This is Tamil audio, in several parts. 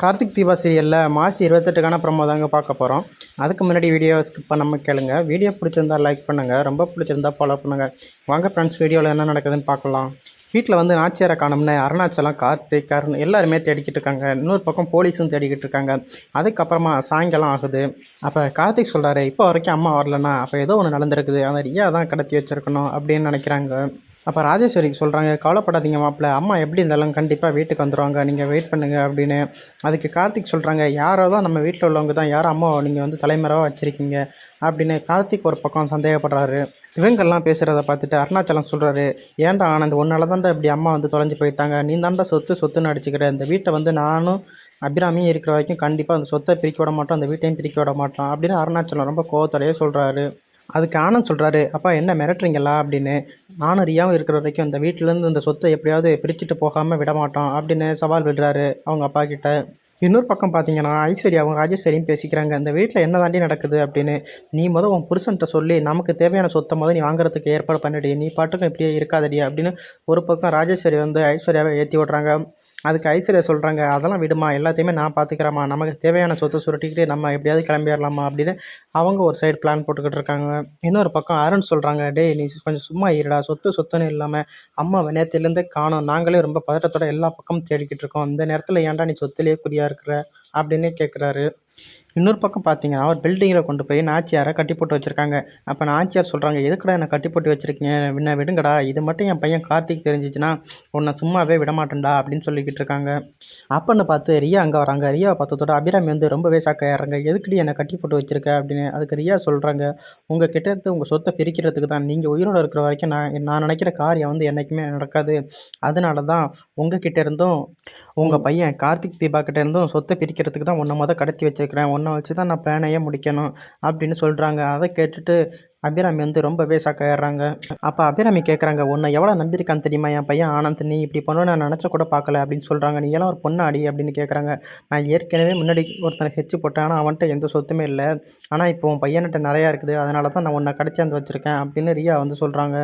கார்த்திக் தீபா சீரியலில் மார்ச் இருபத்தெட்டுக்கான ப்ரமோ தாங்க பார்க்க போகிறோம் அதுக்கு முன்னாடி வீடியோ ஸ்கிப் பண்ணாமல் கேளுங்க. வீடியோ பிடிச்சிருந்தா லைக் பண்ணுங்கள் ரொம்ப பிடிச்சிருந்தா ஃபாலோ பண்ணுங்கள் வாங்க ஃப்ரெண்ட்ஸ் வீடியோவில் என்ன நடக்குதுன்னு பார்க்கலாம். வீட்டில் வந்து நாச்சியாரை காணும்னு அருணாச்சலம் கார்த்திக் அருண் எல்லாருமே தேடிக்கிட்டு இருக்காங்க. இன்னொரு பக்கம் போலீஸும் தேடிக்கிட்டு இருக்காங்க. அதுக்கப்புறமா சாயங்காலம் ஆகுது. அப்போ கார்த்திக் சொல்கிறாரு இப்போ வரைக்கும் அம்மா வரலன்னா அப்போ ஏதோ ஒன்று நடந்திருக்குது. அந்த ரியா தான் கடத்தி வச்சுருக்கணும் அப்படின்னு நினைக்கிறாங்க. அப்போ ராஜேஸ்வரிக்கு சொல்கிறாங்க கவலைப்படாதீங்க மாப்பிள்ள அம்மா எப்படி இருந்தாலும் கண்டிப்பாக வீட்டுக்கு வந்துடுவாங்க நீங்கள் வெயிட் பண்ணுங்க அப்படின்னு. அதுக்கு கார்த்திக் சொல்கிறாங்க யாரோ தான் நம்ம வீட்டில் உள்ளவங்க தான் யாரோ அம்மாவை நீங்கள் வந்து தலைமறைவாக வச்சுருக்கீங்க அப்படின்னு கார்த்திக் ஒரு பக்கம் சந்தேகப்படுறாரு. இவங்கெல்லாம் பேசுகிறத பார்த்துட்டு அருணாச்சலம் சொல்கிறாரு ஏன்டா ஆனந்த் உன்னால தான்டா இப்படி அம்மா வந்து தொலைஞ்சு போயிட்டாங்க நீ தான்டா சொத்து சொத்துன்னு அடிச்சுக்கிற இந்த வீட்டை வந்து நானும் அபிராமியும் இருக்கிற வரைக்கும் கண்டிப்பாக அந்த சொத்தை பிரிக்க விட மாட்டோம் அந்த வீட்டையும் பிரிக்க விட மாட்டோம் அப்படின்னு அருணாச்சலம் ரொம்ப கோவத்தோடையே சொல்கிறாரு அதுக்கு ஆனந்த் சொல்கிறாரு அப்பா என்ன மிரட்டுறீங்களா? அப்படின்னு. நானும் ரியாவும் இருக்கிற வரைக்கும் இந்த வீட்டிலேருந்து இந்த சொத்தை எப்படியாவது பிரிச்சுட்டு போகாமல் விட மாட்டோம் அப்படின்னு சவால் விடுறாரு அவங்க அப்பா கிட்ட. இன்னொரு பக்கம் பார்த்தீங்கன்னா ஐஸ்வர்யாவும் ராஜேஸ்வரியும் பேசிக்கிறாங்க இந்த வீட்டில் என்ன தாண்டி நடக்குது? அப்படின்னு. நீ முத உன் புருஷன்கிட்ட சொல்லி நமக்கு தேவையான சொத்தை மொதல் நீ வாங்குறதுக்கு ஏற்பாடு பண்ணிடு. நீ பாட்டுக்கும் இப்படியே இருக்காதடி அப்படின்னு ஒரு பக்கம் ராஜேஸ்வரி வந்து ஐஸ்வர்யாவை ஏற்றி விட்றாங்க. அதுக்கு ஐஸ்வர்யா சொல்கிறாங்க அதெல்லாம் விடுமா எல்லாத்தையுமே நான் பார்த்துக்கிறேம்மா நமக்கு தேவையான சொத்தை சுருட்டிக்கிட்டு நம்ம எப்படியாவது கிளம்பிடலாமா அப்படின்னு அவங்க ஒரு சைடு பிளான் போட்டுக்கிட்டு இருக்காங்க. இன்னொரு பக்கம் அருண் சொல்கிறாங்க டேய் நீ கொஞ்சம் சும்மா இருடா. சொத்து சொத்துன்னு இல்லாமல் அம்மா நேரத்துலேருந்தே காணும். நாங்களே ரொம்ப பதட்டத்தோட எல்லா பக்கமும் தேடிக்கிட்டு இருக்கோம். இந்த நேரத்தில் ஏன்டா நீ சொத்துலேயே குறியாக இருக்கிற? அப்படின்னு கேட்குறாரு இன்னொரு பக்கம் பார்த்தீங்கன்னா ஒரு பில்டிங்கில் கொண்டு போய் நாச்சியாரை கட்டி போட்டு வச்சுருக்காங்க. அப்போ நாச்சியார் சொல்கிறாங்க எதுக்குடா என்னை கட்டி போட்டு வச்சுருக்கீங்க? என்ன விடுங்கடா. இது மட்டும் என் பையன் கார்த்திக் தெரிஞ்சிச்சுன்னா உன்னை சும்மாவே விட மாட்டேன்டா அப்படின்னு சொல்லிக்கிட்டு இருக்காங்க. அப்பன்னு பார்த்து ரியா அங்கே வராங்க. ரியாவை பார்த்ததோட அபிராமி வந்து ரொம்பவே சாக்கையாடுறாங்க எதுக்குடி என்னை கட்டி போட்டு வச்சுருக்க? அப்படின்னு அதுக்கு ரியா சொல்கிறாங்க உங்கள் கிட்ட இருந்து உங்கள் சொத்தை பிரிக்கிறதுக்கு தான். நீங்கள் உயிரோடு இருக்கிற வரைக்கும் நான் நான் நினைக்கிற காரியம் வந்து என்றைக்குமே நடக்காது. அதனால தான் உங்கள் கிட்ட இருந்தும் உங்கள் பையன் கார்த்திக் தீபா கிட்ட இருந்தும் சொத்தை பிரிக்கிறதுக்கு தான் உன்னை மொதல் கடத்தி வச்சு வச்சுருக்கிறேன் உன்னை வச்சு தான் நான் பிளானையே முடிக்கணும் அப்படின்னு சொல்கிறாங்க அதை கேட்டுட்டு அபிராமி வந்து ரொம்பவே சாக்காயிடுறாங்க. அப்போ அபிராமி கேட்குறாங்க உன்னை எவ்வளோ நம்பியிருக்கான்னு தெரியுமா? என் பையன் ஆனந்த் நீ இப்படி பண்ண நான் நினச்ச கூட பார்க்கல அப்படின்னு சொல்கிறாங்க நீ எல்லாம் ஒரு பொண்ணாடி அப்படின்னு கேட்குறாங்க நான் ஏற்கனவே முன்னாடி ஒருத்தனை ஹெச்சு போட்டேன். ஆனால் அவன்கிட்ட எந்த சொத்துமே இல்லை. ஆனால் இப்போ உன் பையன்கிட்ட நிறையா இருக்குது. அதனால தான் நான் உன்னை கடத்தியாந்து வச்சுருக்கேன் அப்படின்னு ரியா வந்து சொல்கிறாங்க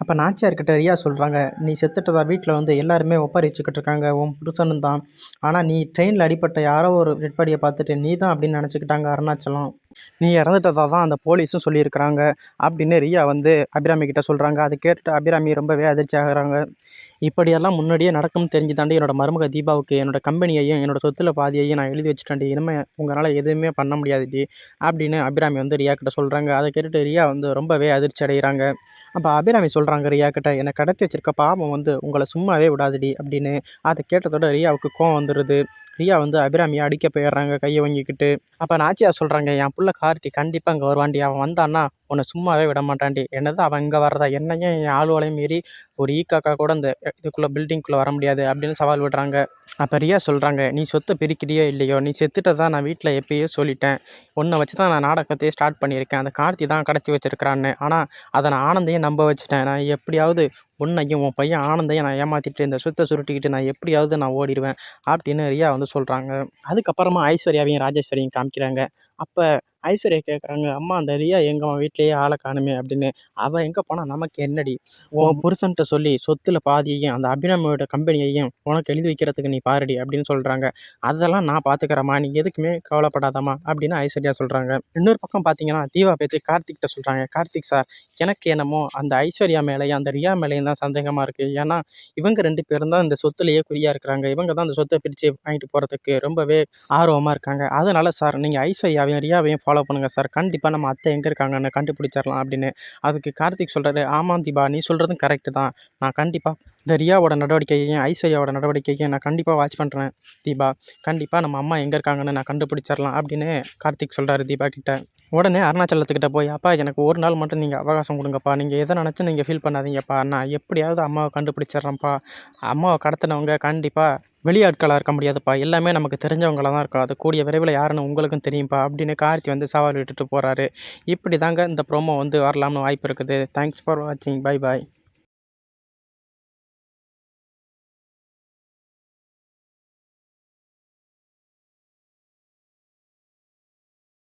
அப்போ நாச்சியார்கிட்ட ரியா சொல்கிறாங்க நீ செத்துட்டதா? வீட்டில் வந்து எல்லாருமே ஒப்பாரிச்சுக்கிட்டு இருக்காங்க. உன் புருஷனும் தான். ஆனால் நீ ட்ரெயினில் அடிப்பட்ட யாரோ ஒரு டெட் பாடியை பார்த்துட்டு நீ தான் அப்படின்னு நினச்சிக்கிட்டாங்க அருணாச்சலம். நீ இறந்துட்டதா தான் அந்த போலீஸும் சொல்லியிருக்கிறாங்க அப்படின்னு ரியா வந்து அபிராமி கிட்ட சொல்கிறாங்க அதை கேட்டுட்டு அபிராமி ரொம்பவே அதிர்ச்சி ஆகுறாங்க இப்படியெல்லாம் முன்னாடியே நடக்கும்னு தெரிஞ்சு தாண்டி என்னோட மருமக தீபாவுக்கு என்னோட கம்பெனியையும் என்னோட சொத்துல பாதியையும் நான் எழுதி வச்சுட்டேன்டி. இனிமேல் உங்களால் எதுவுமே பண்ண முடியாதுடி அப்படின்னு அபிராமி வந்து ரியா கிட்ட சொல்கிறாங்க அதை கேட்டுட்டு ரியா வந்து ரொம்பவே அதிர்ச்சி அடைகிறாங்க அப்போ அபிராமி சொல்கிறாங்க ரியா கிட்ட என்னை கடத்தி வச்சிருக்க பாவம் வந்து உங்களை சும்மாவே விடாதுடி அப்படின்னு. அதை கேட்டதோட ரியாவுக்கு கோவம் வந்துடுது ரியா வந்து அபிராமியை அடிக்க போயிடுறாங்க கையை வாங்கிக்கிட்டு அப்போ நாச்சியா சொல்கிறாங்க என் புள்ள கார்த்தி கண்டிப்பாக அங்கே வருவாண்டி அவன் வந்தான்னா உன்னை சும்மாவே விட மாட்டான்டி. என்னதான் அவன் இங்கே வர்றதா? என்னையும் என் ஆளுவலையும் மீறி ஒரு ஈ காக்கா கூட இந்த இதுக்குள்ளே பில்டிங்குள்ளே வர முடியாது அப்படின்னு சவால் விடுறாங்க. அப்போ ரியா சொல்கிறாங்க நீ சொத்தை பிரிக்கிறியோ இல்லையோ? நீ செத்துட்டதா நான் வீட்டில் எப்பயோ சொல்லிட்டேன். உன்னை வச்சு தான் நான் நாடகத்தையே ஸ்டார்ட் பண்ணியிருக்கேன். அந்த கார்த்தி தான் கடத்தி வச்சுருக்கிறான்னு. ஆனால் அதை நான் ஆனந்தையும் நம்ப வச்சுட்டேன். நான் எப்படியாவது உன்னையும் உன் பையன் ஆனந்தையும் நான் ஏமாற்றிட்டு இந்த சுத்த சுருட்டிக்கிட்டு நான் எப்படியாவது நான் ஓடிடுவேன் அப்படின்னு ரியா வந்து சொல்கிறாங்க அதுக்கப்புறமா ஐஸ்வர்யாவையும் ராஜேஸ்வரியும் காமிக்கிறாங்க. அப்போ ஐஸ்வர்யா கேட்குறாங்க அம்மா அந்த ரியா எங்கே அவன் வீட்லேயே ஆளை காணுமே அப்படின்னு. அவன் எங்கே போனால் நமக்கு என்னடி? உன் புருஷன்ட்ட சொல்லி சொத்தில் பாதியையும் அந்த அபிராமியோட கம்பெனியையும் உனக்கு எழுதி வைக்கிறதுக்கு நீ பாருடி அப்படின்னு சொல்கிறாங்க அதெல்லாம் நான் பார்த்துக்கிறேம்மா நீ எதுக்குமே கவலைப்படாதம்மா அப்படின்னு ஐஸ்வர்யா சொல்கிறாங்க இன்னொரு பக்கம் பார்த்தீங்கன்னா தீபா பேத்து கார்த்திக்கிட்ட சொல்கிறாங்க கார்த்திக் சார் எனக்கு என்னமோ அந்த ஐஸ்வர்யா மேலேயும் அந்த ரியா மேலேயும் தான் சந்தேகமாக இருக்குது ஏன்னா இவங்க ரெண்டு பேரும் தான் இந்த சொத்துலேயே குறியாக இருக்கிறாங்க. இவங்க தான் அந்த சொத்தை பிரித்து வாங்கிட்டு போகிறதுக்கு ரொம்பவே ஆர்வமாக இருக்காங்க. அதனால் சார் நீங்கள் ஐஸ்வர்யாவையும் ரியாவையும் ஃபாலோ பண்ணுங்கள் சார். கண்டிப்பாக நம்ம அத்தை எங்கே இருக்காங்கன்னு கண்டுபிடிச்சிடலாம் அப்படின்னு. அதுக்கு கார்த்திக் சொல்கிறாரு ஆமாம் தீபா நீ சொல்கிறதும் கரெக்டு தான். நான் கண்டிப்பாக இந்த ரியாவோட நடவடிக்கையையும் ஐஸ்வர்யாவோட நடவடிக்கையையும் நான் கண்டிப்பாக வாட்ச் பண்ணுறேன் தீபா. கண்டிப்பாக நம்ம அம்மா எங்கே இருக்காங்கன்னு நான் கண்டுபிடிச்சிடலாம் அப்படின்னு கார்த்திக் சொல்கிறாரு தீபா கிட்ட. உடனே அருணாச்சலத்துக்கிட்ட போய் அப்பா எனக்கு ஒரு நாள் மட்டும் நீங்கள் அவகாசம் கொடுங்கப்பா. நீங்கள் எதை நினச்சி நீங்கள் ஃபீல் பண்ணாதீங்கப்பா. நான் எப்படியாவது அம்மாவை கண்டுபிடிச்சிட்றேன்ப்பா அம்மாவை கடத்தினவங்க கண்டிப்பாக வெளியாட்களாக இருக்க முடியாதுப்பா. எல்லாமே நமக்கு தெரிஞ்சவங்களாக தான் இருக்கும் அது கூடிய விரைவில் யாருன்னு உங்களுக்கும் தெரியும்ப்பா அப்படின்னு கார்த்தி வந்து சவால் விட்டுட்டு போகிறாரு இப்படி தாங்க இந்த ப்ரோமோ வந்து வரலாம்னு வாய்ப்பு இருக்குது. தேங்க்ஸ் ஃபார் வாட்சிங் பை பாய்